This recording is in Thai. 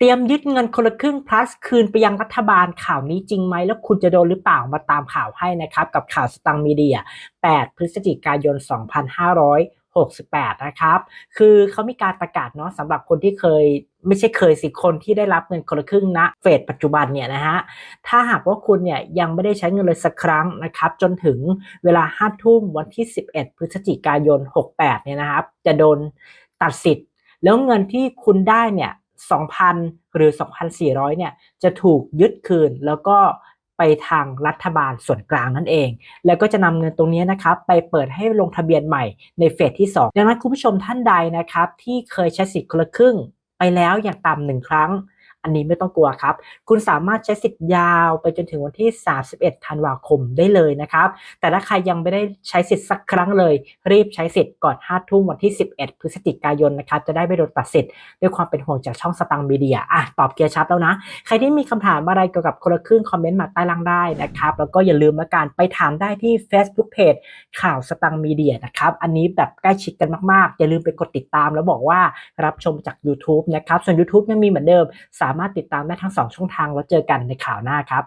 เตรียมยึดเงินคนละครึ่ง plus คืนไปยังรัฐบาลข่าวนี้จริงไหม แล้วคุณจะโดนหรือเปล่ามาตามข่าวให้นะครับ กับข่าวสตังมีเดีย 8 พฤศจิกายน 2568 นะครับ คือเขามีการประกาศเนาะสำหรับคนที่เคยไม่ใช่เคยสิคนที่ได้รับเงินคนละครึ่งณเฟสปัจจุบันเนี่ยนะฮะถ้าหากว่าคุณเนี่ยยังไม่ได้ใช้เงินเลยสักครั้งนะครับจนถึงเวลา5ทุ่มวันที่ 11 พฤศจิกายน 68 เนี่ยนะครับ จะโดนตัดสิทธิ์ แล้วเงินที่คุณได้เนี่ย 2,000 หรือ 2,400 เนี่ยจะถูกยึดคืนแล้วก็ไปทางรัฐบาลส่วนกลางนั่นเอง แล้วก็จะนำเงินตรงนี้นะครับไปเปิดให้ลงทะเบียนใหม่ในเฟสที่ 2 ดังนั้นคุณผู้ชมท่านใดนะครับที่เคยใช้สิทธิ์คนละครึ่งไปแล้วอย่างต่ำหนึ่งครั้ง อันนี้ไม่ต้องกลัวครับ คุณสามารถใช้สิทธิ์ยาวไปจนถึงวันที่ 31 ธันวาคมได้เลยนะครับ แต่ถ้าใครยังไม่ได้ใช้สิทธิ์สักครั้งเลย รีบใช้สิทธิ์ก่อน 5 ทุ่มวันที่ 11 พฤศจิกายนนะครับ จะได้ไม่โดนตัดสิทธิ์ด้วยความเป็นห่วงจากช่องสตังมีเดียอะตอบเกียร์ชัดแล้วนะ ใครที่มีคำถามอะไรเกี่ยวกับคนละครึ่งคอมเมนต์มาใต้ล่างได้นะครับ แล้วก็อย่าลืมละกันไปถามได้ที่ Facebook Page ข่าวสตังมีเดียนะครับ อันนี้แบบใกล้ชิดกันมากๆ อย่าลืมไปกดติดตามแล้วบอกว่ารับชมจาก YouTube นะครับ ส่วน YouTube ยังมีเหมือนเดิมสามารถติดตามได้ทั้ง 2 ช่องทางแล้วเจอกันในข่าวหน้าครับ